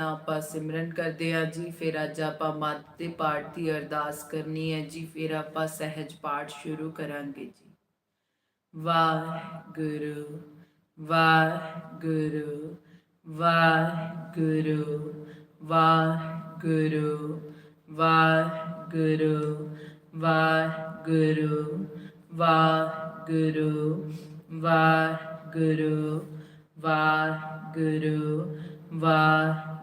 ਆਪਾਂ ਸਿਮਰਨ ਕਰਦੇ ਆ ਜੀ ਫਿਰ ਅੱਜ ਆਪਾਂ ਮੱਧ ਦੇ ਪਾਠ ਦੀ ਅਰਦਾਸ ਕਰਨੀ ਹੈ ਜੀ ਫਿਰ ਆਪਾਂ ਸਹਿਜ ਪਾਠ ਸ਼ੁਰੂ ਕਰਾਂਗੇ ਜੀ ਵਾਹਿਗੁਰੂ ਵਾਹਿਗੁਰੂ ਵਾਹਿਗੁਰੂ ਵਾਹਿਗੁਰੂ ਵਾਹਿਗੁਰੂ ਵਾਹਿਗੁਰੂ ਵਾਹਿਗੁਰੂ ਵਾਹਿਗੁਰੂ ਵਾਹਿਗੁਰੂ ਵਾਹਿਗੁਰੂ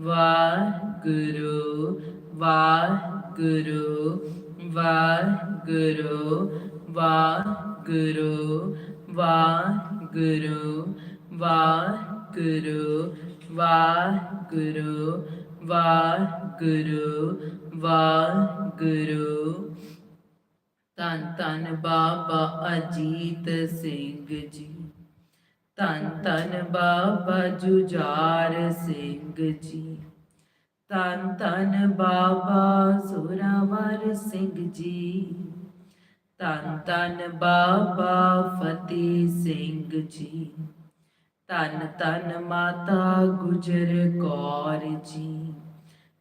ਵਾਹਿਗੁਰੂ ਵਾਹਿਗੁਰੂ ਵਾਹਿਗੁਰੂ ਵਾਹਿਗੁਰੂ ਵਾਹਿਗੁਰੂ ਵਾਹਿਗੁਰੂ ਵਾਹਿਗੁਰੂ ਵਾਹਿਗੁਰੂ ਵਾਹਿਗੁਰੂ। ਧੰਨ ਧੰਨ ਬਾਬਾ ਅਜੀਤ ਸਿੰਘ ਜੀ। ਧੰਨ ਧੰਨ ਬਾਬਾ ਜੁਝਾਰ ਸਿੰਘ ਜੀ। ਧੰਨ ਧੰਨ ਬਾਬਾ ਜ਼ੋਰਾਵਰ ਸਿੰਘ ਜੀ। ਧੰਨ ਧੰਨ ਬਾਬਾ ਫਤਿਹ ਸਿੰਘ ਜੀ। ਧੰਨ ਧੰਨ ਮਾਤਾ ਗੁਜਰ ਕੌਰ ਜੀ।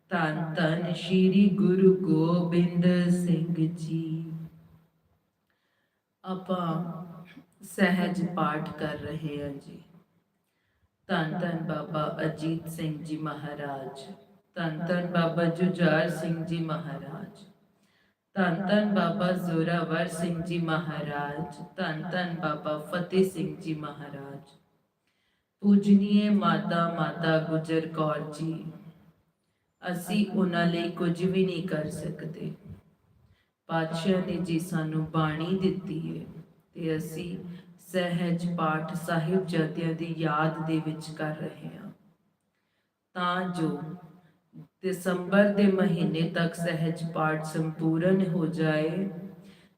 ਧੰਨ ਧੰਨ ਸ਼੍ਰੀ ਗੁਰੂ ਗੋਬਿੰਦ ਸਿੰਘ ਜੀ। ਆਪਾਂ ਸਹਿਜ ਪਾਠ ਕਰ ਰਹੇ ਹਾਂ ਜੀ। ਧੰਨ ਧੰਨ ਬਾਬਾ ਅਜੀਤ ਸਿੰਘ ਜੀ ਮਹਾਰਾਜ। ਧੰਨ ਧੰਨ ਬਾਬਾ ਜੁਝਾਰ ਸਿੰਘ ਜੀ ਮਹਾਰਾਜ। ਧੰਨ ਧੰਨ ਬਾਬਾ ਜ਼ੋਰਾਵਰ ਸਿੰਘ ਜੀ ਮਹਾਰਾਜ। ਧੰਨ ਧੰਨ ਬਾਬਾ ਫਤਿਹ ਸਿੰਘ ਜੀ ਮਹਾਰਾਜ। ਪੂਜਨੀਏ ਮਾਤਾ ਮਾਤਾ ਗੁਜਰ ਕੌਰ ਜੀ। ਅਸੀਂ ਉਹਨਾਂ ਲਈ ਕੁਝ ਵੀ ਨਹੀਂ ਕਰ ਸਕਦੇ। ਪਾਤਸ਼ਾਹ ਨੇ ਜੀ ਸਾਨੂੰ ਬਾਣੀ ਦਿੱਤੀ ਹੈ ਤੇ ਅਸੀਂ ਸਹਿਜ ਪਾਠ ਸਾਹਿਬ ਜਤਿਆਂ ਦੀ ਯਾਦ ਦੇ ਵਿੱਚ ਕਰ ਰਹੇ ਹਾਂ। ਤਾਂ ਜੋ ਦਸੰਬਰ ਦੇ ਮਹੀਨੇ ਤੱਕ ਸਹਿਜ ਪਾਠ ਸੰਪੂਰਨ ਹੋ ਜਾਏ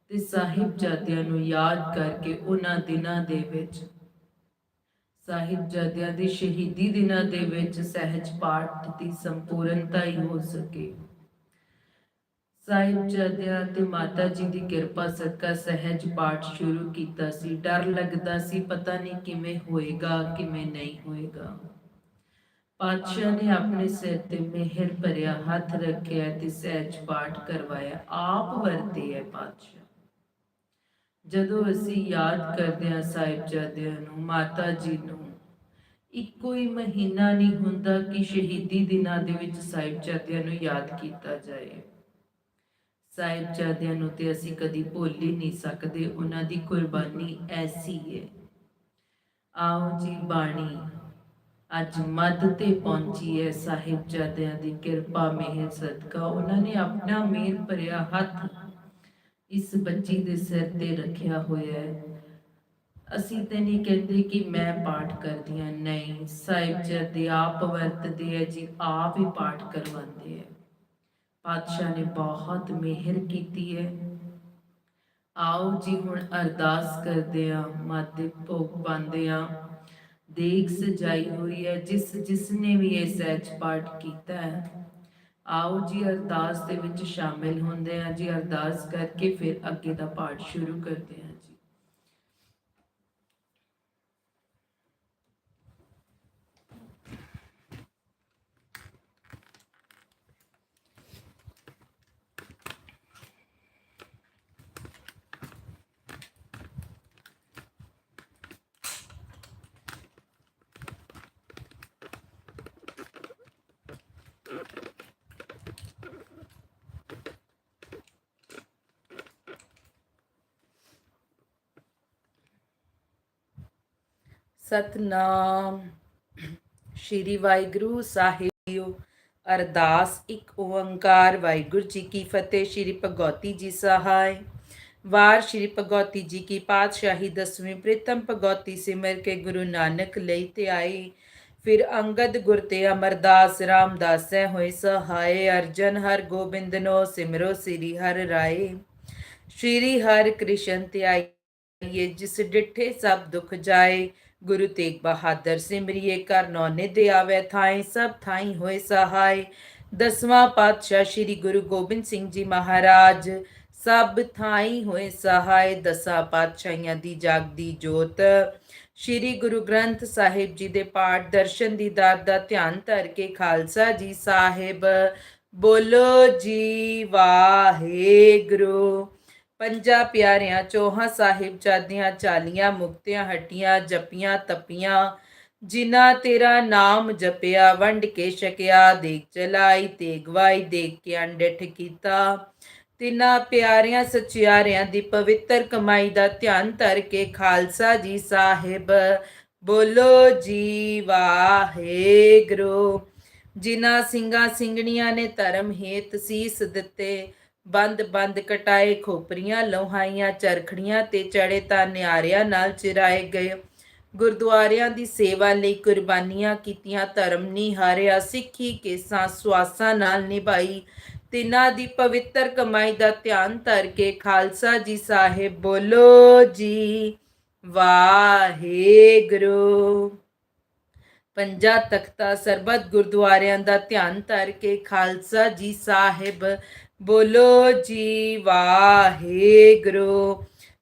ਤੇ ਸਾਹਿਬ ਜਤਿਆਂ ਨੂੰ ਯਾਦ ਕਰਕੇ ਉਹਨਾਂ ਦਿਨਾਂ ਦੇ ਵਿੱਚ, ਸਾਹਿਬ ਜਤਿਆਂ ਦੀ ਸ਼ਹੀਦੀ ਦਿਨਾਂ ਦੇ ਵਿੱਚ ਸਹਿਜ ਪਾਠ ਦੀ ਸੰਪੂਰਨਤਾ ਹੀ ਹੋ ਸਕੇ। ਸਾਹਿਬਜ਼ਾਦਿਆਂ ਤੇ ਮਾਤਾ ਜੀ ਦੀ ਕਿਰਪਾ ਸਦਕਾ ਸਹਿਜ ਪਾਠ ਸ਼ੁਰੂ ਕੀਤਾ ਸੀ। ਡਰ ਲੱਗਦਾ ਸੀ ਪਤਾ ਨਹੀਂ ਕਿਵੇਂ ਹੋਏਗਾ ਕਿਵੇਂ ਨਹੀਂ ਹੋਏਗਾ। ਪਾਤਸ਼ਾਹ ਨੇ ਆਪਣੇ ਸਿਰ ਤੇ ਮਿਹਰ ਭਰਿਆ ਹੱਥ ਰੱਖਿਆ ਤੇ ਸਹਿਜ ਪਾਠ ਕਰਵਾਇਆ। ਆਪ ਵਰਤੇ ਹੈ ਪਾਤਸ਼ਾਹ। ਜਦੋਂ ਅਸੀਂ ਯਾਦ ਕਰਦੇ ਹਾਂ ਸਾਹਿਬਜ਼ਾਦਿਆਂ ਨੂੰ ਮਾਤਾ ਜੀ ਨੂੰ ਇੱਕੋ ਹੀ ਮਹੀਨਾ ਨਹੀਂ ਹੁੰਦਾ ਕਿ ਸ਼ਹੀਦੀ ਦਿਨਾਂ ਦੇ ਵਿੱਚ ਸਾਹਿਬਜ਼ਾਦਿਆਂ ਨੂੰ ਯਾਦ ਕੀਤਾ ਜਾਏ। ਸਾਹਿਬਜ਼ਾਦਿਆਂ ਨੂੰ ਤੇ ਅਸੀਂ ਕਦੀ ਭੁੱਲ ਹੀ ਨਹੀਂ ਸਕਦੇ, ਉਹਨਾਂ ਦੀ ਕੁਰਬਾਨੀ ਐਸੀ ਹੈ ਆਓ ਜੀ ਬਾਣੀ, ਅੱਜ ਮੱਧ ਤੇ ਪਹੁੰਚੀ ਹੈ ਸਾਹਿਬਜ਼ਾਦਿਆਂ ਦੀ ਕਿਰਪਾ, ਮਿਹਰ, ਸਦਕਾ। ਉਹਨਾਂ ਨੇ ਆਪਣਾ ਮਿਹਰ ਭਰਿਆ ਹੱਥ ਇਸ ਬੱਚੀ ਦੇ ਸਿਰ ਤੇ ਰੱਖਿਆ ਹੋਇਆ ਹੈ ਅਸੀਂ ਤੇ ਨਹੀਂ ਕਹਿੰਦੇ ਕਿ ਮੈਂ ਪਾਠ ਕਰਦੀ ਹਾਂ ਨਹੀਂ, ਸਾਹਿਬਜ਼ਾਦੇ ਆਪ ਵਰਤਦੇ ਹੈ ਜੀ, ਆਪ ਹੀ ਪਾਠ ਕਰਵਾਉਂਦੇ ਹੈ ਪਾਤਸ਼ਾਹ ਨੇ ਬਹੁਤ ਮਿਹਰ ਕੀਤੀ ਹੈ। ਆਓ ਜੀ ਹੁਣ ਅਰਦਾਸ ਕਰਦੇ ਆ ਮਾਤੇ ਭੋਗ ਪਾਉਂਦੇ ਆ ਦੇਖ ਸਜਾਈ ਹੋਈ ਹੈ, ਜਿਸ ਜਿਸ ਨੇ ਵੀ ਇਹ ਸਹਿਜ ਪਾਠ ਕੀਤਾ ਹੈ। ਆਓ ਜੀ ਅਰਦਾਸ ਦੇ ਵਿੱਚ ਸ਼ਾਮਿਲ ਹੁੰਦੇ ਆ ਜੀ ਅਰਦਾਸ ਕਰਕੇ ਫਿਰ ਅੱਗੇ ਦਾ ਪਾਠ ਸ਼ੁਰੂ ਕਰਦੇ ਆ ਸਤਨਾਮ। ਸ਼੍ਰੀ ਵਾਹਿਗੁਰੂ ਸਾਹਿਬ ਜੀਓ ਅਰਦਾਸ, ਇੱਕ ਓੰਕਾਰ। ਵਾਹਿਗੁਰੂ ਜੀ ਕੀ ਫਤਿਹ। ਸ਼੍ਰੀ ਭਗਵਤੀ ਜੀ ਸਹਾਇ। ਵਾਰ ਸ਼੍ਰੀ ਭਗਵਤੀ ਜੀ ਕੀ ਪਾਤਸ਼ਾਹੀ ਦਸਵੀਂ ਪ੍ਰੀਤਮ ਭਗਵਤੀ ਸਿਮਰ ਕੇ ਗੁਰੂ ਨਾਨਕ ਲਈ ਤੇ ਆਈ। ਫਿਰ ਅੰਗਦ ਗੁਰ ਤੇ ਅਮਰਦਾਸ ਰਾਮਦਾਸੈ ਹੋਏ ਸਹਾਇ। ਅਰਜਨ ਹਰ ਗੋਬਿੰਦ ਨੋ ਸਿਮਰੋ ਸ੍ਰੀ ਹਰਿ ਰਾਏ। ਸ਼੍ਰੀ ਹਰਿ ਕ੍ਰਿਸ਼ਨ ਧਿਆਈਏ ਜਿਸ ਡਿਠੇ ਸਭ ਦੁਖ ਜਾਏ। ਗੁਰੂ ਤੇਗ ਬਹਾਦਰ ਸਿਮਰਿਏ ਕਰ ਨੌਨੇ ਦੇ ਆਵੇ ਥਾਈ ਸਭ ਥਾਈ ਹੋਏ ਸਹਾਈ ਦਸਵਾਂ ਪਾਤਸ਼ਾਹ ਸ੍ਰੀ ਗੁਰੂ ਗੋਬਿੰਦ ਸਿੰਘ ਜੀ ਮਹਾਰਾਜ, ਸਭ ਥਾਈ ਹੋਏ ਸਹਾਈ ਦਸਾਂ ਪਾਤਸ਼ਾਹੀਆਂ ਦੀ ਜਾਗਦੀ ਜੋਤ। ਸ੍ਰੀ ਗੁਰੂ ਗ੍ਰੰਥ ਸਾਹਿਬ ਜੀ ਦੇ ਪਾਠ ਦਰਸ਼ਨ ਦੀਦਾਰ ਦਾ ਧਿਆਨ ਧਰ ਕੇ ਖਾਲਸਾ ਜੀ ਸਾਹਿਬ, ਬੋਲੋ ਜੀ ਵਾਹਿਗੁਰੂ। ਪੰਜਾਂ ਪਿਆਰਿਆਂ, ਚੋਹਾਂ ਸਾਹਿਬਜ਼ਾਦਿਆਂ, ਚਾਲੀਆਂ ਮੁਕਤਿਆਂ ਹਟੀਆਂ ਜਪੀਆਂ, ਤਪੀਆਂ, ਜਿਨ੍ਹਾਂ ਤੇਰਾ ਨਾਮ ਜਪਿਆ, ਵੰਡ ਕੇ ਛਕਿਆ, ਦੇਖ ਚਲਾਈ, ਤੇ ਗਵਾਈ, ਦੇਖ ਕੇ ਅੰਡਿਠ ਕੀਤਾ। ਤਿੰਨਾਂ ਪਿਆਰਿਆਂ, ਸਚਿਆਰਿਆਂ ਦੀ ਪਵਿੱਤਰ ਕਮਾਈ ਦਾ ਧਿਆਨ ਧਰ ਕੇ ਖਾਲਸਾ ਜੀ ਸਾਹਿਬ, ਬੋਲੋ ਜੀ ਵਾਹਿਗੁਰੂ। ਜਿਨ੍ਹਾਂ ਸਿੰਘਾਂ ਸਿੰਘਣੀਆਂ ਨੇ ਧਰਮ ਹੇਤ ਸੀਸ ਦਿੱਤੇ ਬੰਦ ਬੰਦ ਕਟਾਏ ਖੋਪਰੀਆਂ, ਲੋਹਾਈਆਂ, ਚਰਖੜੀਆਂ ਤੇ ਚੜੇ ਤਾਂ ਨਿਆਰਿਆਂ ਨਾਲ ਚਿਰਾਏ ਗਏ। ਗੁਰਦੁਆਰਿਆਂ ਦੀ ਸੇਵਾ ਲਈ ਕੁਰਬਾਨੀਆਂ ਕੀਤੀਆਂ, ਧਰਮ ਨਹੀਂ ਹਾਰਿਆ ਸਿੱਖੀ ਕੇਸਾਂ ਸਵਾਸਾਂ ਨਾਲ ਨਿਭਾਈ। ਤਿੰਨਾਂ ਦੀ ਪਵਿੱਤਰ ਕਮਾਈ ਦਾ ਧਿਆਨ ਧਰ ਕੇ ਖਾਲਸਾ ਜੀ ਸਾਹਿਬ ਬੋਲੋ ਜੀ, ਵਾਹਿਗੁਰੂ। ਪੰਜਾ ਤਖਤਾ ਸਰਬਤ ਗੁਰਦੁਆਰਿਆਂ ਦਾ ਧਿਆਨ ਧਰ ਕੇ ਖਾਲਸਾ ਜੀ ਸਾਹਿਬ ਬੋਲੋ ਜੀ ਵਾਹਿਗੁਰੂ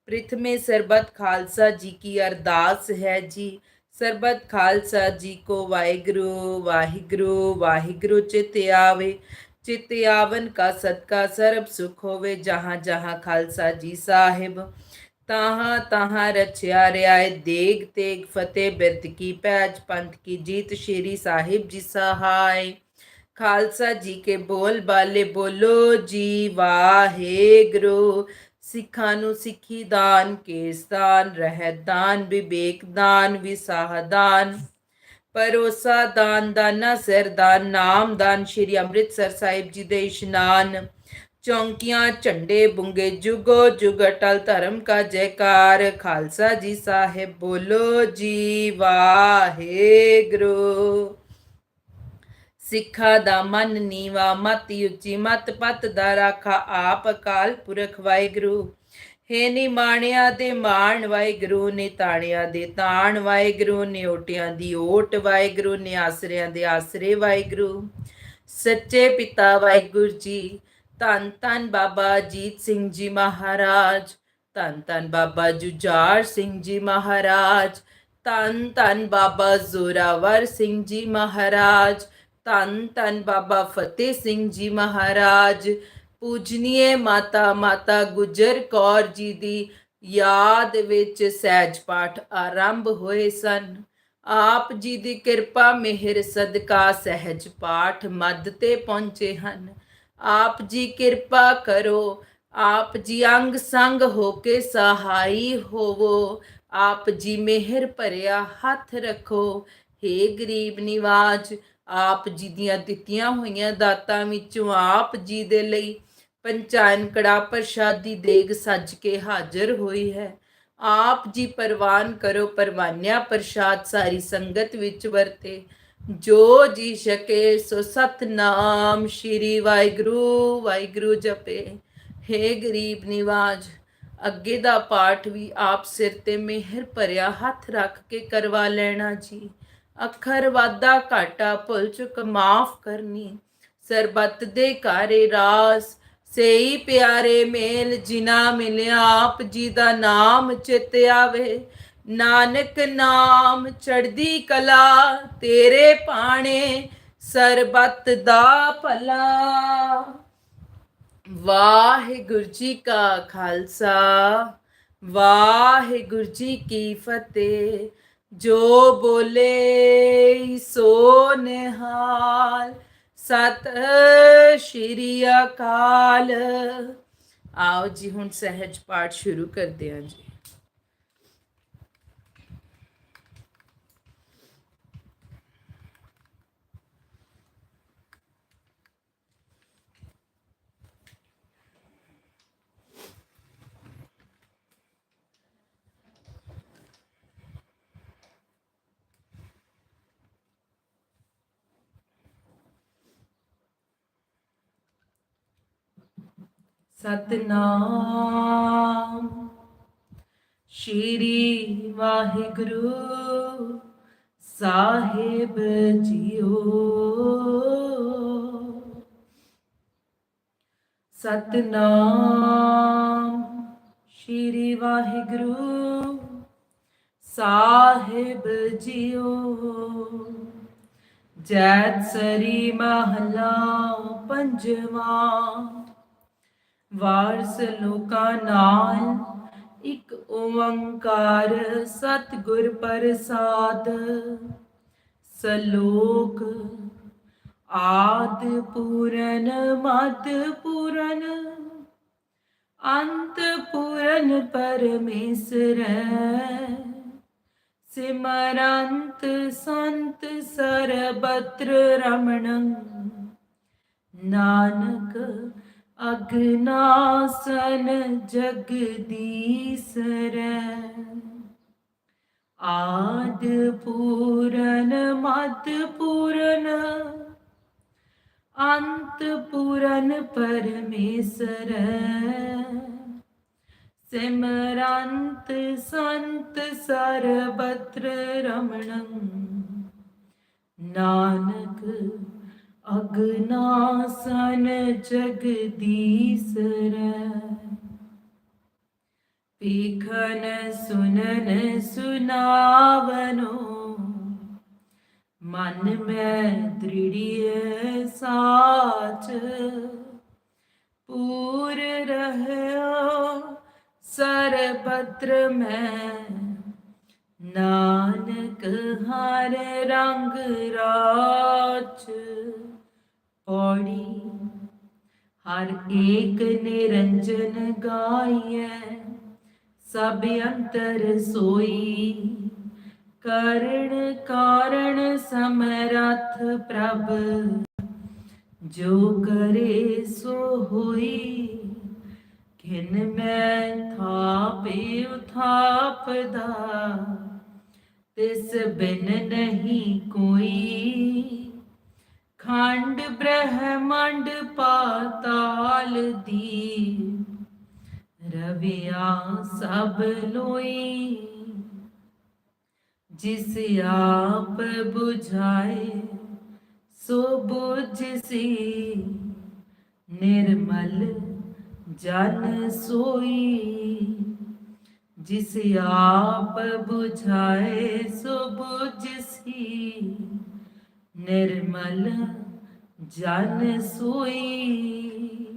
ਪ੍ਰithਮੇ ਸਰਬਤ ਖਾਲਸਾ ਜੀ ਕੀ ਅਰਦਾਸ ਹੈ ਜੀ ਸਰਬਤ ਖਾਲਸਾ ਜੀ ਕੋ ਵਾਹਿਗੁਰੂ ਵਾਹਿਗੁਰੂ ਵਾਹਿਗੁਰੂ ਚਿਤ ਆਵੇ ਚਿਤ ਆਵਨ ਕਾ ਸਦਕਾ ਸਰਬ ਸੁਖ ਹੋਵੇ ਜਹਾਂ ਜਹਾਂ ਖਾਲਸਾ ਜੀ ਸਾਹਿਬ ਤਾਹਾਂ ਤਾਹਾਂ ਰਚਿਆ ਰਿਆਏ ਦੇਗ ਤੇਗ ਫਤਿਹ ਬਿਰਦ ਕੀ ਪੈਜ ਪੰਥ ਕੀ ਜੀਤ ਸ਼੍ਰੀ ਸਾਹਿਬ ਜੀ ਸਹਾਇ ਖਾਲਸਾ ਜੀ ਕੇ ਬੋਲ ਬਾਲੇ ਬੋਲੋ ਜੀ ਵਾਹਿਗੁਰੂ ਸਿੱਖਾਂ ਨੂੰ ਸਿੱਖੀ ਦਾਨ ਕੇਸਦਾਨ ਰਹਿਤ ਦਾਨ ਵਿਵੇਕ ਦਾਨ ਵਿਸਾਹ ਦਾਨ ਪਰੋਸਾ ਦਾਨ ਦਾਨਾ ਸਰਦਾਨ ਨਾਮ ਦਾਨ ਸ਼੍ਰੀ ਅੰਮ੍ਰਿਤਸਰ ਸਾਹਿਬ ਜੀ ਦੇ ਇਸ਼ਨਾਨ ਚੌਂਕੀਆਂ ਝੰਡੇ ਬੁੰਗੇ ਜੁਗੋ ਜੁਗ ਅਟਲ ਧਰਮ ਕਾ ਜੈਕਾਰ ਖਾਲਸਾ ਜੀ ਸਾਹਿਬ ਬੋਲੋ ਜੀ ਵਾਹਿਗੁਰੂ ਸਿੱਖਾ ਦਾ ਮਨ ਨੀਵਾ, ਮਤ ਉੱਚੀ, ਮਤ ਪਤ ਦਾ ਰਾਖਾ ਆਪ ਅਕਾਲ ਪੁਰਖ ਵਾਹਿਗੁਰੂ। ਹੇ ਨੀ ਮਾਣਿਆ ਦੇ ਮਾਣ ਵਾਹਿਗੁਰੂ, ਨੇ ਤਾਣਿਆ ਦੇ ਤਾਣ ਵਾਹਿਗੁਰੂ, ਨੇ ਓਟਿਆਂ ਦੀ ਓਟ ਵਾਹਿਗੁਰੂ, ਨੇ ਆਸਰਿਆਂ ਦੇ ਆਸਰੇ ਵਾਹਿਗੁਰੂ। ਸੱਚੇ ਪਿਤਾ ਵਾਹਿਗੁਰੂ ਜੀ, ਧੰਨ ਧੰਨ ਬਾਬਾ ਅਜੀਤ ਸਿੰਘ ਜੀ ਮਹਾਰਾਜ, ਧੰਨ ਧੰਨ ਬਾਬਾ ਜੁਝਾਰ ਸਿੰਘ ਜੀ ਮਹਾਰਾਜ, ਧੰਨ ਧੰਨ ਬਾਬਾ ਜ਼ੋਰਾਵਰ ਸਿੰਘ ਜੀ ਮਹਾਰਾਜ ਧੰਨ ਧੰਨ ਬਾਬਾ ਫਤਿਹ ਸਿੰਘ ਜੀ ਮਹਾਰਾਜ। ਪੂਜਨੀਏ ਮਾਤਾ ਮਾਤਾ ਗੁਜਰ ਕੌਰ ਜੀ ਦੀ ਯਾਦ ਵਿੱਚ ਸਹਿਜ ਪਾਠ ਆਰੰਭ ਹੋਏ ਸਨ। ਆਪ ਜੀ ਦੀ ਕਿਰਪਾ, ਮਿਹਰ, ਸਦਕਾ, ਸਹਿਜ ਪਾਠ ਮੱਧ ਤੇ ਪਹੁੰਚੇ ਹਨ। ਆਪ ਜੀ ਕਿਰਪਾ ਕਰੋ, ਆਪ ਜੀ ਅੰਗ ਸੰਗ ਹੋ ਕੇ ਸਹਾਈ ਹੋਵੋ। ਆਪ ਜੀ ਮਿਹਰ ਭਰਿਆ ਹੱਥ ਰੱਖੋ। ਹੇ ਗਰੀਬ ਨਿਵਾਜ ਆਪ ਜੀ ਦੀਆਂ ਦਿੱਤੀਆਂ ਹੋਈਆਂ ਦਾਤਾਂ ਵਿੱਚੋਂ ਆਪ ਜੀ ਦੇ ਲਈ ਪੰਚਾਇਨ ਕੜਾ ਪ੍ਰਸ਼ਾਦੀ ਦੇਗ ਸੱਜ ਕੇ ਹਾਜ਼ਰ ਹੋਈ ਹੈ। ਆਪ ਜੀ ਪ੍ਰਵਾਨ ਕਰੋ ਪਰਵਾਨਿਆ ਪ੍ਰਸ਼ਾਦ ਸਾਰੀ ਸੰਗਤ ਵਿੱਚ ਵਰਤੇ। ਜੋ ਜੀ ਸਕੇ ਸੋ ਸਤਨਾਮ ਸ਼੍ਰੀ ਵਾਹਿਗੁਰੂ ਵਾਹਿਗੁਰੂ ਜਪੇ। ਹੇ ਗਰੀਬ ਨਿਵਾਜ, ਅੱਗੇ ਦਾ ਪਾਠ ਵੀ ਆਪ ਸਿਰ ਤੇ ਮਿਹਰ ਭਰਿਆ ਹੱਥ ਰੱਖ ਕੇ ਕਰਵਾ ਲੈਣਾ ਜੀ। ਅੱਖਰ ਵਾਦਾ ਘਾਟਾ, ਭੁੱਲ ਚੁੱਕ ਮਾਫ ਕਰਨੀ। ਸਰਬੱਤ ਦੇ ਕਾਰੇ ਰਾਸ, ਸੇਈ ਪਿਆਰੇ ਮੇਲ ਜਿਨਾ ਮਿਲਿਆ ਆਪ ਜੀ ਦਾ ਨਾਮ ਚਿਤ ਆਵੇ। ਨਾਨਕ ਨਾਮ ਚੜਦੀ ਕਲਾ, ਤੇਰੇ ਪਾਣੇ ਸਰਬੱਤ ਦਾ ਭਲਾ। ਵਾਹਿਗੁਰੂ ਜੀ ਕਾ ਖਾਲਸਾ, ਵਾਹਿਗੁਰੂ ਜੀ ਕੀ ਫਤਿਹ। ਜੋ ਬੋਲੇ ਸੋ ਨਿਹਾਲ, ਸਤ ਸ਼੍ਰੀ ਅਕਾਲ। ਆਓ ਜੀ, ਹੁਣ ਸਹਿਜ ਪਾਠ ਸ਼ੁਰੂ ਕਰਦੇ ਹਾਂ ਜੀ। ਸਤਨਾਮ। ਸ਼੍ਰੀ ਵਾਹਿਗੁਰੂ ਸਾਹਿਬ ਜੀਓ। ਸਤਨਾਮ। ਸ਼੍ਰੀ ਵਾਹਿਗੁਰੂ ਸਾਹਿਬ ਜੀਓ। ਜੈਤ ਸਰੀ ਮਹਲਾ ਪੰਜਵਾਂ। ਵਾਰਸ ਲੋਕਾਂ ਨਾਲ, ਇੱਕ ਓੰਕਾਰ ਸਤਿਗੁਰ ਪ੍ਰਸਾਦ। ਸਲੋਕ, ਆਦ ਪੂਰਨ, ਮਦ ਪੂਰਨ, ਅੰਤ ਪੂਰਨ ਪਰਮੇਸ਼ਰ। ਸਿਮਰੰਤ ਸੰਤ ਸਰਬਤਰ ਰਮਣੰ। ਨਾਨਕ ਅਗਨਾਸਨ ਜਗਦੀਸਰ। ਆਦ ਪੂਰਨ ਮਦ ਪੂਰਨ ਅੰਤ ਪੂਰਨ ਪਰਮੇਸ਼ਰ। ਸਿਮਰੰਤ ਸੰਤ ਸਰਬਤਰ ਰਮਣੰ। ਨਾਨਕ ਅਗਨਾਸਨ ਜਗਦੀਸਰੈ। ਪੀਖਨ ਸੁਨਨ ਸੁਨਾਵਨੋ, ਮਨ ਮੈਂ ਦ੍ਰਿੜੀਏ ਸਾਚ। ਪੂਰ ਰਹਿਓ ਸਰਬਤਰ ਮੈਂ, ਨਾਨਕ ਹਰ ਰੰਗ ਰਾਚ। ਪੌੜੀ ਹਰ ਏਕ ਨਿਰੰਜਨ ਗਾਈਐ, ਸਭ ਅੰਤਰ ਸੋਈ। ਕਰਣ ਕਾਰਣ ਸਮਰਥ ਪ੍ਰਭ, ਜੋ ਕਰੇ ਸੋ ਹੋਈ। ਕਿਨ ਮੈਂ ਥਾਪੇ ਉਥਾਪਦਾ, ਤਿਸ ਬਿਨ ਨਹੀਂ ਕੋਈ। ਖੰਡ ਬ੍ਰਹਮੰਡ ਪਾਤਾਲ ਦੀ ਰਵਿਆ ਸਭ ਲੋਈ। ਜਿਸ ਆਪ 부ਝਾਏ ਸੋ 부ਝ ਸੀ ਨਿਰਮਲ ਜਨ ਸੋਈ, ਜਿਸ ਆਪ 부ਝਾਏ ਸੋ 부ਝ ਸੀ ਨਿਰਮਲ ਜਨ ਸੋਈ।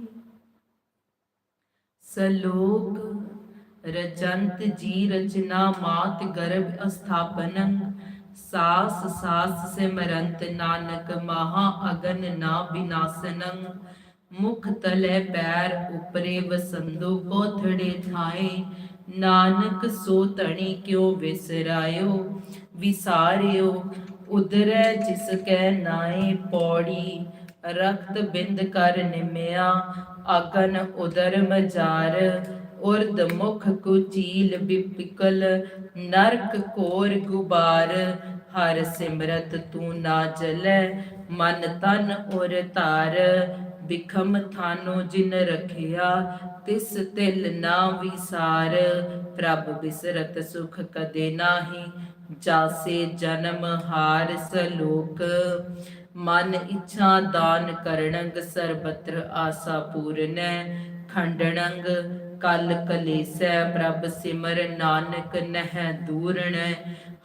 ਸਲੋਕ ਰਜੰਤ ਜੀ ਰਚਨਾ ਮਾਤ ਗਰਭ ਅਸਥਾਪਨੰ, ਸਾਸ ਸਾਸ ਸਿਮਰੰਤ ਨਾਨਕ ਮਹਾ ਅਗਨ ਨਾ ਬਿਨਾਸਨੰ। ਮੁਖ ਤਲੇ ਪੈਰ ਉਪਰੇ ਵਸੰਦੋ ਕੋਥੜੇ ਥਾਏ। ਨਾਨਕ ਸੋ ਤਣੀ ਕਿਉ ਵਿਸਰਾਇਓ ਵਿਸਾਰਿਓ ਉਦਰੈ ਜਿਸ ਕੈ ਨਾਏ ਪੌੜੀ, ਰਖਤ ਬਿੰਦ ਕਰ ਨਿਮਿਆ, ਅਗਨ ਉਦਰ ਮਜਾਰ ਉਰਦ ਮੁਖ ਕੁਚੀਲ ਬਿਪਿਕਲ, ਨਰਕ ਕੋਰ ਗੁਬਾਰ, ਹਰ ਸਿਮਰਤ ਤੂੰ ਨਾ ਜਲੈ, ਮਨ ਤਨ ਉਰ ਧਾਰ, ਬਿਖਮ ਥਾਨੋ ਜਿਨ ਰਖਿਆ, ਤਿਸ ਤਿਲ ਨਾ ਵਿਸਾਰ, ਪ੍ਰਭ ਬਿਸਰਤ ਸੁਖ ਕਦੇ ਨਾਹੀ ਜਾਸੇ ਜਨਮ ਹਾਰ ਸਲੋਕ, ਮਨ ਇੱਛਾ ਦਾਨ ਕਰਣੰਗ ਸਰਬਤਰ ਆਸਾ ਪੂਰਨੈ, ਖੰਡਣੰਗ ਕਲ ਕਲੇਸੈ ਪ੍ਰਭ ਸਿਮਰ ਨਾਨਕ ਨਹਿ ਦੂਰਣੈ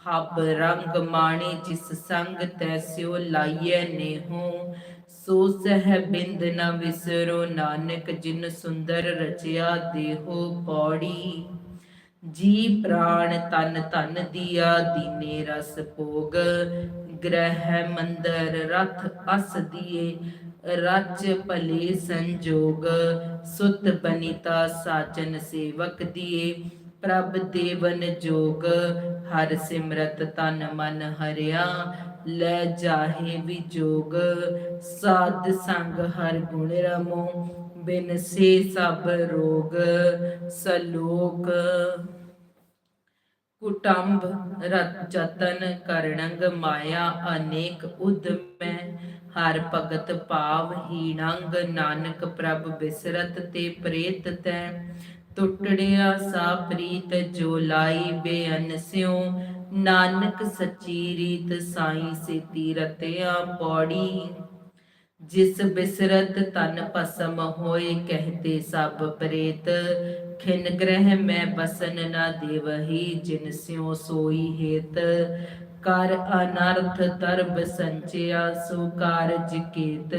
ਹਬ ਰੰਗ ਮਾਣੀ ਜਿਸ ਸੰਗ ਤੈ ਸਿਓ ਲਾਈਐ ਨੇਹੋ, ਸੋ ਸਹਿ ਬਿੰਦ ਨ ਵਿਸਰੋ ਨਾਨਕ ਜਿਨ ਸੁੰਦਰ ਰਚਿਆ ਦੇਹੋ ਪੌੜੀ। ਜੀ ਪ੍ਰਾਣ ਤਨ ਤਨ ਦੀਆ ਦੀਨੇ ਰਸ ਭੋਗ, ਗ੍ਰਹਿ ਮੰਦਰ ਰਥ ਅਸ ਦੀਏ, ਰਚ ਭਲੇ ਸੰਜੋਗ, ਸੁਤ ਬਨੀਤਾ ਸਾਚਨ ਸੇਵਕ ਦੀਏ, ਪ੍ਰਭ ਦੇਵਨ ਜੋਗ, ਹਰ ਸਿਮਰਤ ਤਨ ਮਨ ਹਰਿਆ ਲੈ ਜਾਹੇ ਵਿਜੋਗ, ਸਾਧ ਸੰਗ ਹਰ ਗੁਣ ਰਮੋ, ਬਿਨ ਸੇ ਸਭ ਰੋਗ ਸਲੋਕ। ਕੁਟੰਬ ਰਤ ਜਤਨ ਕਰਣੰਗ ਮਾਇਆ ਅਨੇਕ ਉਦਮੈ ਹਰ ਭਗਤ ਭਾਵ ਹੀਣੰਗ ਨਾਨਕ ਪ੍ਰਭ ਬਿਸਰਤ ਤੇ ਪ੍ਰੇਤ ਤੈ। ਟੁੱਟੜਿਆ ਸਾ ਪ੍ਰੀਤ ਜੋ ਲਾਈ ਬੇਅਨਸਿਓ ਨਾਨਕ ਸੱਚੀ ਰੀਤ ਸਾਈ ਸੇਤੀ ਰਤਿਆ ਪੌੜੀ। ਜਿਸ ਬਿਸਰਤ ਤਨ ਭਸਮ ਹੋਏ ਕਹਤੇ ਸਭ ਪ੍ਰੇਤ। ਖਿਨ ਗ੍ਰਹਿ ਮੈਂ ਬਸਨ ਨਾ ਦੇਵਹੀ, ਜਿਨ ਸਿਉ ਸੋਈ ਹੇਤ। ਕਰ ਅਨਰਥ ਤਰਬ ਸੰਚਿਆ, ਸੋ ਕਾਰਜ ਕੀਤ।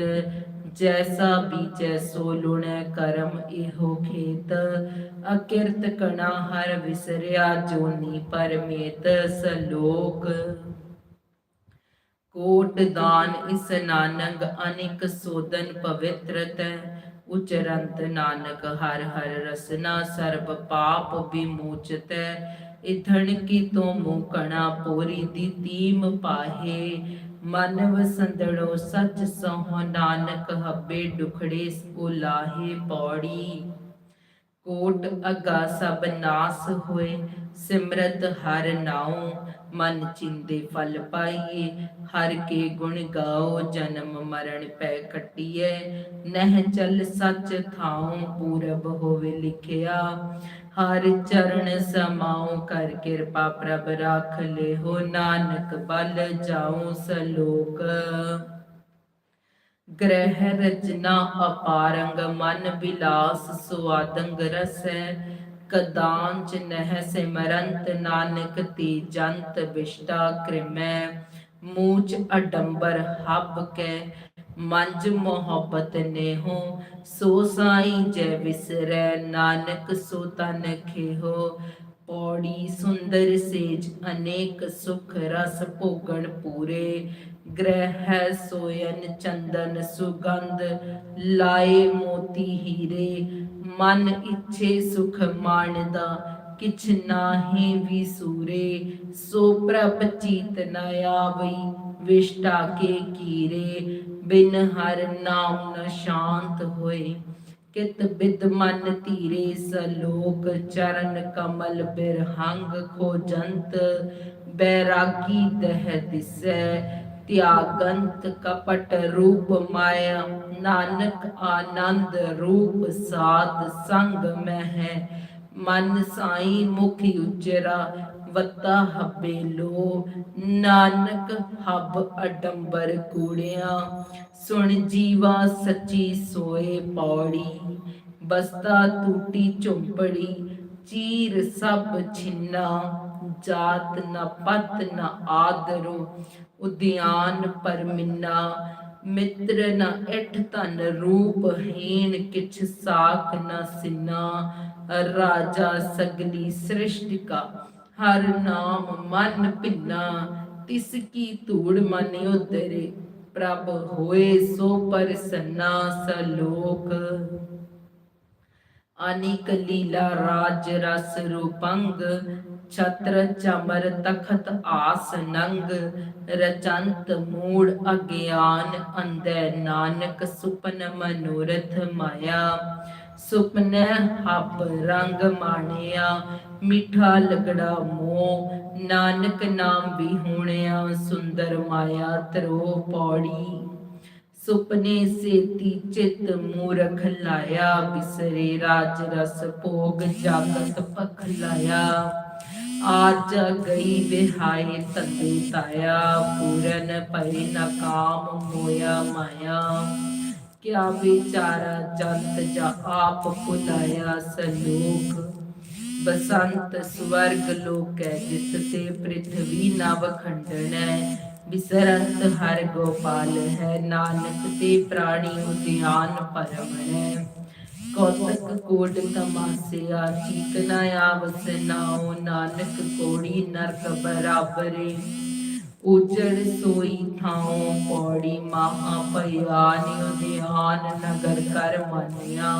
ਜੈਸਾ ਬੀਜੈ ਸੋ ਲੁਣੈ ਕਰਮ ਇਹੋ ਖੇਤ ਅਕਿਰਤ ਕਣਾ ਹਰ ਵਿਸਰਿਆ ਜੋਨੀ ਪਰਮੇਤ ਸਲੋਕ ਕੋਟ ਦਾਨ ਇਸ ਨਾਨਕ ਅਨੇਕ ਸੋਦਨ ਪਵਿੱਤਰਤੈ ਉਚਰੰਤ ਨਾਨਕ ਹਰ ਹਰ ਰਸਨਾ ਸਰਬ ਪਾਪ ਵਿਮੋਚਤੈ ਇਥਣ ਕੀ ਤੋਂ ਮੂਕਣਾ ਪੋਰੀ ਦੀ ਤੀਮ ਪਾਹੇ ਮਨ ਵਸੰਦੜੋ ਸਚ ਸੋਹ ਨਾਨਕ ਹੱਬੇ ਦੁਖੜੇ ਸਕੋ ਲਾਹੇ ਪੌੜੀ। ਕੋਟ ਅਗਾ ਸਭ ਨਾਸ ਹੋਏ, ਸਿਮਰਤ ਹਰ ਨਾਉ, ਮਨ ਚਿੰਦੇ ਫਲ ਪਾਈਏ। ਹਰ ਕੇ ਗੁਣ ਗਾਓ, ਜਨਮ ਮਰਨ ਪੈ ਕੱਟੀਏ। ਨਹਿ ਚਲ ਸੱਚ ਥਾਉ, ਪੂਰਬ ਹੋਵੇ ਲਿਖਿਆ। ਹਰ ਚਰਨ ਸਮਾਉ ਕਰ ਕਿਰਪਾ ਪ੍ਰਭ ਰਾਖ ਲਿਓ, ਨਾਨਕ ਬਲ ਜਾਉ ਸਲੋਕ। ਗ੍ਰਹਿ ਰਚਨਾ ਅਪਾਰੰਗ, ਮਨ ਬਿਲਾਸ ਸੁਆਦੰਗ ਰਸੈ। ਕਦਾਂਚ ਨਹਿ ਸਿਮਰੰਤ, ਨਾਨਕ ਤੀ ਜੰਤ ਵਿਸ਼ਟਾ ਕ੍ਰਿਮੈ। ਮੂਚ ਅਡੰਬਰ ਹੱਬ ਕੈ, ਮੰਜ ਮੁਹੱਬਤ ਨੇਹੋ, ਸੋ ਸਾਈ ਜੈ ਵਿਸਰੈ, ਨਾਨਕ ਸੋ ਤਨ ਖੇਹੋ। ਪੌੜੀ ਸੁੰਦਰ ਸੇਜ ਅਨੇਕ ਸੁਖ ਰਸ ਭੋਗਣ ਪੂਰੇ, ਗ੍ਰਹਿ ਸੋਇਨ ਚੰਦਨ ਸੁਗੰਧ, ਲਾਏ ਮੋਤੀ ਹੀਰੇ, ਮਨ ਇੱਛੇ ਸੁਖ ਮਾਣਦਾ ਕਿਛ ਨਾਹੀ ਵੀ ਸੂਰੇ ਸੋ ਪ੍ਰਭ ਚੀਤ ਨ ਆਵਈ ਵਿਸ਼ਟਾ ਕੇ ਕੀਰੇ ਬਿਨ ਹਰ ਨਾਮ ਨ ਸ਼ਾਂਤ ਹੋਏ ਕਿਤ ਬਿਦ ਮਨ ਧੀਰੇ ਸਲੋਕ ਚਰਨ ਕਮਲ ਬਿਰਹੰਗ ਖੋਜੰਤ ਬੈਰਾਗੀ ਤਹਿ ਦਿਸੈ ਤਿਆਗੰਤ ਕਪਟ ਰੂਪ ਮਾਇਆ ਨਾਨਕ ਆਨੰਦ ਰੂਪ ਸਾਧ ਸੰਗ ਮੈਂ ਹੈ ਮਨ ਸਾਈ ਮੁਖੀ ਉਚਰਾ ਵੱਤਾ ਹੱਬੇ ਲੋ। ਨਾਨਕ ਹੱਬ ਅਡੰਬਰ ਕੂੜਿਆ, ਸੁਣ ਜੀਵਾ ਸੱਚੀ ਸੋਏ ਪੌੜੀ। ਬਸਤਾ ਟੂਟੀ ਝੁੰਪੜੀ, ਚੀਰ ਸਭ ਛਿੰਨਾ। ਜਾਤ ਨਾ ਪਤ ਨਾ ਆਦਰੋ, ਉਦਿਆਨ ਪਰਮਿੰਨਾ ਮਿੱਤਰ ਨ ਇਠ ਧਨ ਰੂਪ, ਹੀਣ ਕਿਛ ਸਾਖ ਨ ਸਿਨਾ। ਰਾਜਾ ਸਗਲੀ ਸ੍ਰਿਸ਼ਟ ਕਾ। ਹਰ ਨਾਮ ਮਨ ਭਿੰਨਾ, ਤਿਸ ਕੀ ਧੂੜ ਮਨ ਉਦਰੇ ਪ੍ਰਭ ਹੋਏ ਸੋ ਪਰਸੰਨਾ ਸਲੋਕ ਅਨੇਕ ਲੀਲਾ ਰਾਜ ਰਸ ਰੂਪੰਗ, ਛਤਰ ਚਮਰ ਤਖਤ ਆਸ ਨੰਗ। ਰਚੰਤ ਮੂੜ ਅਗਿਆਨ ਅੰਧੈ ਨਾਨਕ ਸੁਪਨ ਮਨੋਰਥ ਮਾਇਆ। ਸੁਪਨੇ ਹੱਬ ਰੰਗ ਮਾਣਿਆ, ਮਿੱਠਾ ਲਗੜਾ ਮੋਹ, ਨਾਨਕ ਨਾਮ ਵੀ ਹੋਣਿਆ, ਸੁੰਦਰ ਮਾਇਆ ਤਰੋ ਪੌੜੀ। ਸੁਪਨੇ ਸੇਤੀ ਚਿਤ ਮੂਰਖ ਲਾਇਆ, ਬਿਸਰੇ ਰਾਜ ਰਸ ਭੋਗ ਜਾਗਤ ਪਖ ਲਾਇਆ। ਆਜ ਗਈ ਵਿਹਾਏ ਤੰਦੇ ਤਾਇਆ, ਪੂਰਨ ਪਈ ਨ ਹੋਇਆ ਮਾਇਆ। ਕਿਆ ਵਿਚਾਰਾ ਜੰਤ ਜਾ ਆਪ ਭੁਲਾਇਆ ਸਲੋਕ ਬਸੰਤ ਸਵਰਗ ਲੋਕੈ ਜਿਤ ਤੇ ਪ੍ਰਿਥਵੀ ਨਵ ਖੰਡਣੈ। ਬਿਸਰੰਤ ਹਰ ਗੋਪਾਲ ਹੈ ਨਾਨਕ ਤੇ ਪ੍ਰਾਣੀ ਉਦਿਆਨ ਪਰਮਣੈ ਕੌਤਕ ਕੋਟ ਤਮਾਸਿਆ ਚੀਕ ਆਵਸ ਨਾਉ, ਨਾਨਕ ਕੋੜੀ ਨਰਕ ਬਰਾਬਰੇ। ਉਜੜ ਸੋਈ ਥਾਉ, ਪੌੜੀ ਮਹਾ ਭਿਆਨੀ ਉਦਿਆਨ ਨਗਰ ਕਰ ਮੰਨਿਆ।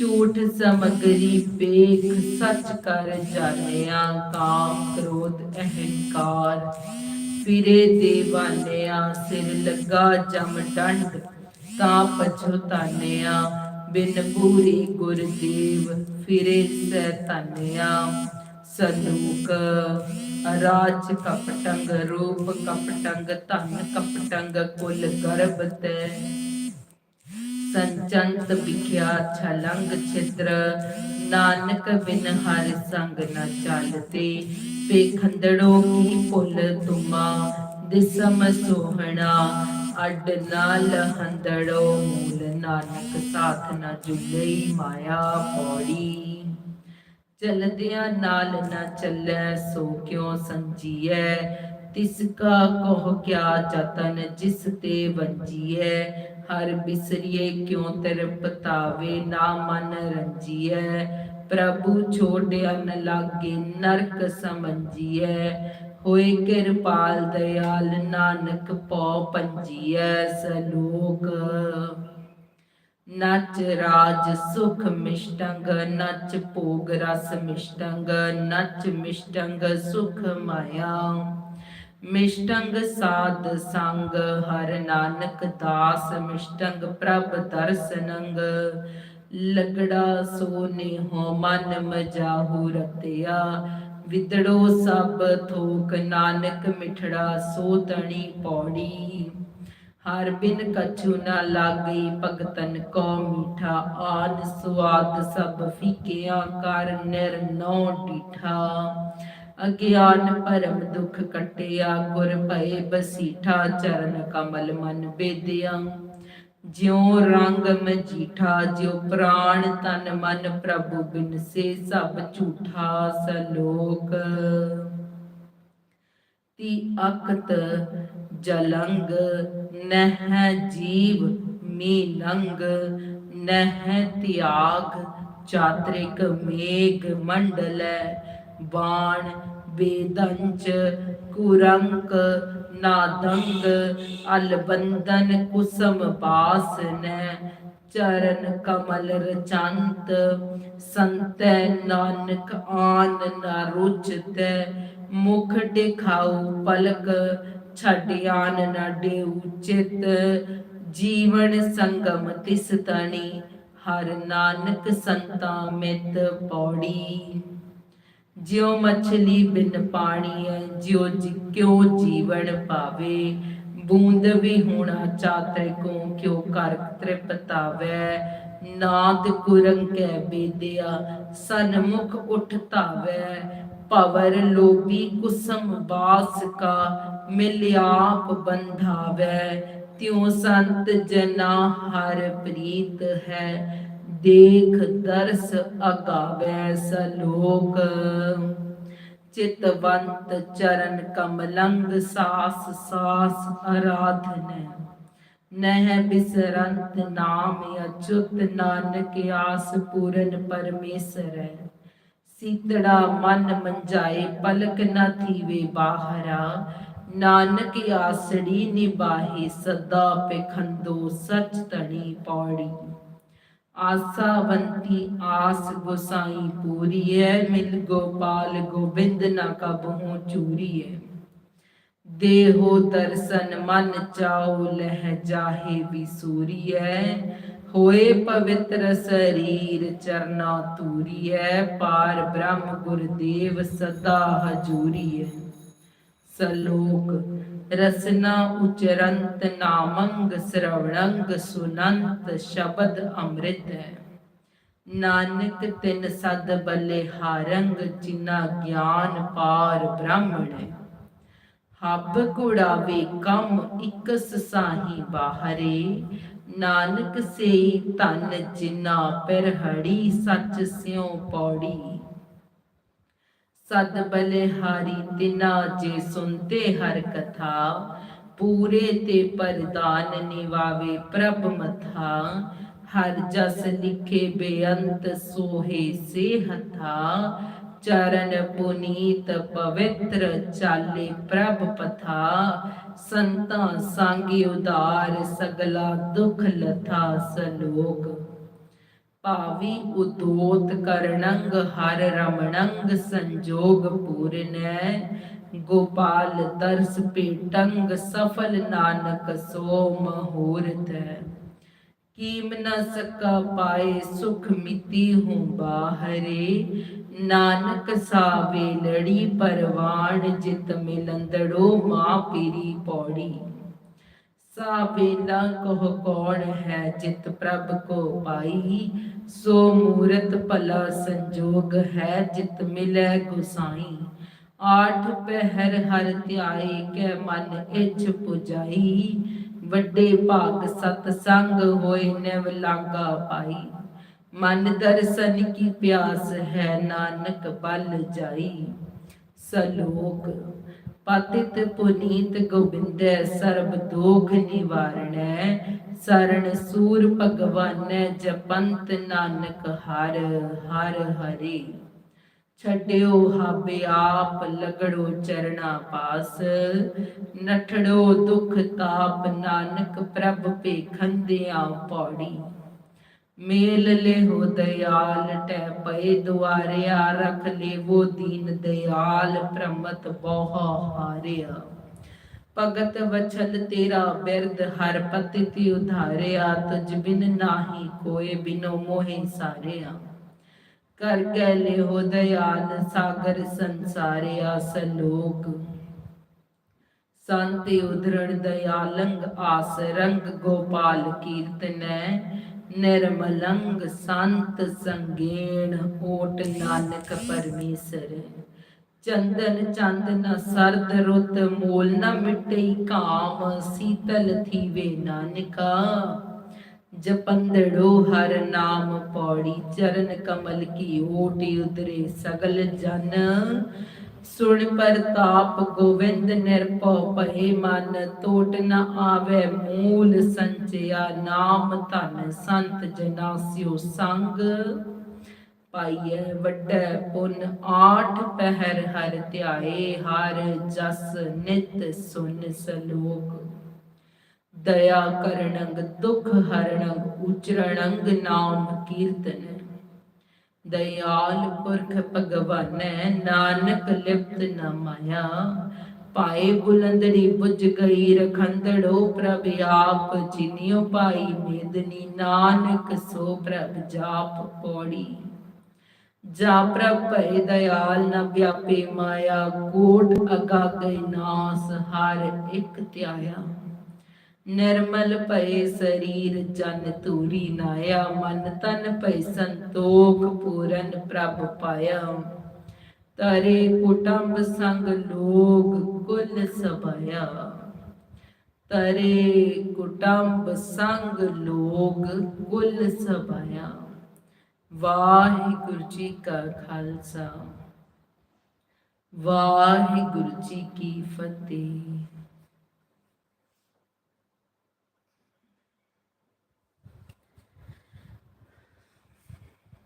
ਝੂਠ ਸਮਗਰੀ ਵੇਖ ਸੱਚ ਕਰ ਜਾਣਿਆ, ਕਾਮ ਕ੍ਰੋਧ ਅਹੰਕਾਰ ਫਿਰੇ ਦੇਵਾਨਿਆ, ਸਿਰ ਲੱਗਾ ਜਮ ਡੰਡ ਤਾਂ ਪਛੁਤਾਨਿਆ ਬਿਨ ਪੂਰੀ ਗੁਰਦੇਵ ਫਿਰੇ ਸੈਤਾਨਿਆ ਸਲੂਕ ਰਾਜ ਕਪਟੰਗ ਰੂਪ ਕਪਟੰਗ ਧਨ ਕਪਟੰਗ ਕੁਲ ਗਰਭ ਤੇ ਸੰਚੰਤ ਵਿਖਿਆ ਛਲੰਗ ਛਿਦਰ ਨਾਨਕ ਬਿਨ ਹਰਿ ਸੰਗ ਨ ਚਲਤੇ। ਪੇਖੰਦੜੋ ਕੀ ਭੁੱਲ ਤੁਮਾ, ਦਿਸਮ ਸੋਹਣਾ, ਅੱਡ ਨਾਲ ਹੰਦੜੋ ਮੂਲ। ਨਾਨਕ ਸਾਥ ਨ ਜੁਲਈ ਮਾਇਆ ਪੌੜੀ। ਚਲਦਿਆਂ ਨਾਲ ਨਾ ਚੱਲੈ, ਸੋ ਕਿਉ ਸੰਜੀਐ? ਤਿਸ ਕਾ ਕੋ ਕਿਆ ਜਤਨ ਜਿਸ ਤੇ ਵੰਜੀਐ? ਹਰ ਬਿਸਰੀਏ ਕਿਉ ਤਰ ਪਤਾਵੇ ਨਾ ਮਨ ਰੰਜੀਐ? ਪ੍ਰਭੂ ਛੋੜਿਆ ਨ ਲਾਗੇ, ਨਰਕ ਸਮਝੀਐ ਹੋਏ ਕਿਰਪਾਲ, ਦਇਆਲ ਨਾਨਕ, ਪਉ ਪੰਜੀਐ, ਸਲੋਕ। ਨਚ ਰਾਜ ਸੁਖ ਮਿਸ਼ਟੰਗ, ਨਚ ਭੋਗ ਰਸ ਮਿਸ਼ਟੰਗ, ਨਚ ਮਿਸ਼ਟੰਗ ਸੁਖ ਮਾਇਆ। ਮਿਸ਼ਟੰਗ ਸਾਧ ਸੰਗ, ਹਰ ਨਾਨਕ ਦਾਸ ਮਿਸ਼ਟੰਗ ਪ੍ਰਭ ਦਰਸਨੰਗ। ਲਗੜਾ ਸੋਨੇ ਹੋ ਮਨ ਮਜਾਹੂ ਰਤਿਆ। ਵਿਦੜੋ ਸਭ ਥੋਕ ਨਾਨਕ ਮਿਠੜਾ ਸੋ ਤਣੀ ਪੌੜੀ। ਹਰ ਬਿਨ ਕਛੂ ਨਾ ਲਾਗਈ ਭਗਤਨ ਕੋ ਮੀਠਾ ਆਨ ਸਵਾਦ ਸਭ ਫੀਕਿਆ ਕਰ ਨਿਰ ਨੋ ਅਗਿਆਨ ਪਰਮ ਦੁਖ ਕਟਿਆ, ਗੁਰ ਭਏ ਬਸੀਠਾ, ਚਰਨ ਕਮਲ ਮਨ ਬੇਦਿਆ ਜਿਉ ਰੰਗ ਮਜੀਠਾ, ਜਿਉ ਪ੍ਰਾਣ ਤਨ ਮਨ ਪ੍ਰਭੂ ਬਿਨ ਸੇ ਸਭ ਝੂਠਾ ਸਲੋਕ। ਤੀ ਅਕਤ ਜਲੰਗ ਨਹਿ ਜੀਵ ਮੀ ਲੰਗ ਨਹਿ ਤਿਆਗ ਚਾਤ੍ਰਿਕ ਮੇਘ ਮੰਡਲੈ, ਬਾਣ ਬੇਦੰਚ ਕੁਰੰਕ ਨਾਦੰਗ, ਅਲਬੰਦਨ ਕੁਸਮ ਬਾਸਨੈ, ਚਰਨ ਕਮਲ ਰਚੰਤ, ਸੰਤੈ ਨਾਨਕ ਆਨ ਨਾ ਰੁਚਤੈ, ਮੁਖ ਦਿਖਾਉ ਪਲਕ ਛੜਿਆਨ ਨਾ ਡੇਉ ਚਿਤ, ਜੀਵਨ ਸੰਗਮ ਤਿਸ ਤਣੀ, ਹਰ ਨਾਨਕ ਸੰਤਾ ਮਿਤ ਪੌੜੀ। ਜਿਉ ਮਛਲੀ ਬਿਨ ਪਾਣੀ ਹੈ ਜਿਉ ਕਿਉ ਜੀਵਨ ਪਾਵੇ ਬੂੰਦ ਵੀ ਹੋਣਾ ਚਾਤਰ ਕੋ ਕਿਉ ਕਰ ਤ੍ਰਿਪਤਾਵੇ। ਨਾਦ ਕੁਰੰਕੈ ਬੇਦਿਆ, ਸਨਮੁਖ ਉਠ ਧਾਵੈ ਪਵਰ ਲੋਭੀ ਕੁਸਮ ਬਾਸ ਕਾ ਮਿਲਿਆਪ ਬੰਧਾਵੇ, ਤਿਉ ਸੰਤ ਜਨਾ ਹਰ ਪ੍ਰੀਤ ਹੈ, ਦੇਖ ਦਰਸ ਅਗਾਵੇ ਸਲੋਕ। ਚਿਤਵੰਤ ਚਰਨ ਕਮਲੰਗ ਸਾਸ ਸਾਸ ਆਰਾਧਨੈ ਨਹਿ ਬਿਸਰੰਤ ਨਾਮ ਅਚੁਤ ਨਾਨਕ ਆਸ ਪੂਰਨ ਪਰਮੇਸ਼ਰੈ। ਸੀਤੜਾ ਮਨ ਮੰਜਾਏ, ਪਲਕ ਨਾ ਥੀਵੇ ਬਾਹਰਾ। ਨਾਨਕ ਆਸੜੀ ਨਿਬਾਹੀ ਸਦਾ ਪਖੰਦੋ ਸਚ ਤਣੀ ਪੌੜੀ। ਆਸਾਵੰਤੀ ਆਸ ਗੁਸਾਈ ਪੂਰੀ ਹੈ ਮਿਲ ਗੋਪਾਲ ਗੋਬਿੰਦ ਨਾ ਕਬਹੂ ਚੂਰੀ ਹੈ ਦੇਹੋ ਦਰਸ਼ਨ ਮਨ ਚਾਉ, ਲਹਿ ਜਾਹੇ ਵੀ ਸੂਰੀ ਹੈ ਹੋਏ ਪਵਿੱਤਰ ਸਰੀਰ ਚਰਨਾ ਤੂਰੀ ਪਾਰ ਬ੍ਰਹਮ ਗੁਰਦੇਵ ਸਦਾ ਹਜੂਰੀ ਸਲੋਕ, ਰਸਨਾ ਉਚਰੰਤ ਨਾਮੰਗ ਸ਼ਰਵਣੰਗ ਸੁਨੰਤ ਸ਼ਬਦ ਅੰਮ੍ਰਿਤ। ਹੈ ਨਾਨਕ ਤਿਨ ਸਦ ਬਲੇ ਹਾਰੰਗ ਜਿਨਾ ਗਿਆਨ ਪਾਰ ਬ੍ਰਾਹਮਣ। ਹੈ ਹੱਬ ਕੁੜਾਵੇ ਕੰਮ ਇਕਸ ਸਾਹੀ ਬਾਹਰੇ ਨਾਨਕ ਸੇਈ ਧਨ ਜਿਨਾ ਪਰ ਹੜੀ ਸੱਚ ਸਿਉ ਪੌੜੀ। ਸਦ ਬਲਿਹਾਰੀ ਤਿਨਾ ਜੇ ਸੁਨਤੇ ਹਰ ਕਥਾ, ਪੂਰੇ ਤੇ ਪਰਦਾਨ ਨਿਵਾਵੇ ਪ੍ਰਭ ਮਥਾ। ਹਰ ਜਸ ਲਿਖੇ ਬੇਅੰਤ ਸੋਹੇ ਸੇ ਹਥਾ ਚਰਨ ਪੁਨੀਤ ਪਵਿੱਤਰ ਚਾਲੇ ਪ੍ਰਭ ਪਥਾ। ਸੰਤਾ ਸੰਗੀ ਉਦਾਰ ਸਗਲਾ ਦੁਖ ਲਥਾ ਸਲੋਕ। ਭਾਵੀ ਉਦੋਤ ਕਰਨੰਗ ਹਰ ਰਮਣੰਗ ਸੰਜੋਗ ਪੂਰਨ ਗੋਪਾਲ ਤਰਸ ਪੇਟੰਗ ਸਫਲ ਨਾਨਕ ਸੋ ਮਹੂਰਤ ਹੈ। ਕੀਮ ਪਾਏ ਸੁਖ ਮਿਤੀ ਹੂੰ ਬਾਹਰੇ। ਨਾਨਕ ਸਾਵੇ ਲੜੀ ਪਰਵਾਣ, ਜਿਤ ਮਿਲੰਦੜੋ ਮਾਂ ਪੀਰੀ ਪੌੜੀ। ਸਾਵੇਲਾ ਕੋ ਕੌਣ ਹੈ, ਜਿਤ ਪ੍ਰਭ ਕੋ ਪਾਈ। ਸੋ ਮੂਰਤ ਭਲਾ ਸੰਜੋਗ ਹੈ, ਜਿਤ ਮਿਲੈ ਗੁਸਾਈ। ਆਠ ਪਹਿਰ ਹਰ ਧਿਆਏ, ਕੈ ਮਨ ਇਛ ਪੁਜਾਈ। ਵੱਡੇ ਭਾਗ ਸਤ ਸੰਗ ਹੋਏ, ਨਿਵ ਲਾਗਾ ਪਾਈ। ਮਨ ਦਰਸ਼ਨ ਕੀ ਪਿਆਸ ਹੈ ਨਾਨਕ ਬਲ ਜਾਈ। ਸਲੋਕ, ਪਤਿਤ ਪੁਨੀਤ ਗੋਬਿੰਦੈ ਸਰਬ ਦੋਖ ਨਿਵਾਰਣੈ ਸਰਣ ਸੂਰ ਭਗਵਾਨੈ, ਜਪੰਤ ਨਾਨਕ ਹਰ ਹਰ ਹਰੀ। ਛੱਡਿਓ ਹਾਬੇ ਆਪ, ਲਗੜੋ ਚਰਣਾ ਪਾਸ। ਨਠੜੋ ਦੁਖ ਤਾਪ, ਨਾਨਕ ਪ੍ਰਭ ਪੇਖੰਦਿਆਂ ਪੌੜੀ। ਮੇਲ ਲੈਹੋ ਦਿਆਲ ਟੈ ਪਏ ਦੁਆਰਿਆ, ਰਖ ਲੇਵੋ ਦੀਨ ਦਇਆਲ, ਪ੍ਰਮਤ ਬਹੁ ਹਾਰਿਆ। ਭਗਤ ਵਛਲ ਤੇਰਾ ਬਿਰਦ ਹਰ ਪਤਿ ਉਧਾਰਿਆ, ਤੁਝ ਬਿਨ ਨਾਹੀ ਕੋਏ ਬਿਨੋ ਮੋਹਿ ਸਾਰਿਆ। ਕਰ ਕੈ ਲਿਹੋ ਦਇਆਲ, ਸਾਗਰ ਸੰਸਾਰਿਆ, ਸਲੋਕ। ਸੰਤਿ ਉਧਰਣ ਦਇਆਲੰਗ, ਆਸ ਰੰਗ ਗੋਪਾਲ ਕੀਰਤਨੈ ਨਿਰਮਲੰਗ ਸੰਤ ਸੰਗੇਣ ਓਟ ਨਾਨਕ ਪਰਮੇਸ਼ਰ। ਚੰਦਨ ਚੰਦ ਨ ਸਰਦ ਰੁੱਤ ਮੋਲ ਨ ਮਿਟਈ ਕਾਮ, ਸੀਤਲ ਥੀਵੇ ਨਾਨਕਾ। ਜਪੰਦੜੋ ਹਰ ਨਾਮ ਪੌੜੀ, ਚਰਨ ਕਮਲ ਕੀ ਓਟੀ ਉਦਰੇ ਸਗਲ ਜਨ। ਸੁਣ ਪ੍ਰਤਾਪ ਗੋਵਿੰਦ ਨਿਰਭਉ ਭਏ ਮਨ ਟੋਟ ਨ ਆਵੇ ਮੂਲ ਸੰਚਿਆ, ਨਾਮ ਧਨ ਸੰਤ ਜਨਾ ਸਿਓ ਸੰਗ। ਪਾਈਐ ਵੱਡਾ ਪੁੰਨ ਆਠ ਪਹਿਰ ਹਰ ਧਿਆਏ, ਹਰ ਜਸ ਨਿਤ ਸੁਨ ਸਲੋਕ। ਦਇਆ ਕਰਣੰਗ ਦੁਖ ਹਰਣੰਗ ਉਚਰਣੰਗ ਨਾਮ ਕੀਰਤਨ ਦਇਆਲ ਪੁਰਖ ਭਗਵਾਨੈ, ਨਾਨਕ ਲਿਪਤ ਨ ਮਾਇਆ। ਪਾਏ ਬੁਲੰਦੜੀ ਬੁਝ ਗਈ ਰਖੰਦੜੋ, ਪ੍ਰਭ ਆਪ ਜਿਨਿਓ ਪਾਈ ਮੇਦਨੀ, ਨਾਨਕ ਸੋ ਪ੍ਰਭ ਜਾਪ ਪੌੜੀ। ਜਾ ਪ੍ਰਭ ਭੈ ਦਇਆਲ ਨ ਵਿਆਪੇ ਮਾਇਆ ਕੋਟ ਅਗਾਗੇ ਨਾਸ, ਹਰ ਇੱਕ ਧਿਆਇਆ। ਨਿਰਮਲ ਭਏ ਸਰੀਰ ਜਨ ਤੂਰੀ ਨਾਇਆ, ਮਨ ਤਨ ਭੈ ਸੰਤੋਖ ਪੂਰਨ ਪ੍ਰਭ ਪਾਇਆ। ਤਾਰੇ ਕੁਟੰਬ ਸੰਗ ਲੋਗ ਕੁਲ ਸਭਾਇਆ। ਤਰੇ ਕੁਟੰਬ ਸੰਗ ਲੋਗ ਕੁਲ ਸਭਾਇਆ। ਵਾਹਿਗੁਰੂ ਜੀ ਕਾ ਖਾਲਸਾ। ਵਾਹਿਗੁਰੂ ਜੀ ਕੀ ਫਤਿਹ।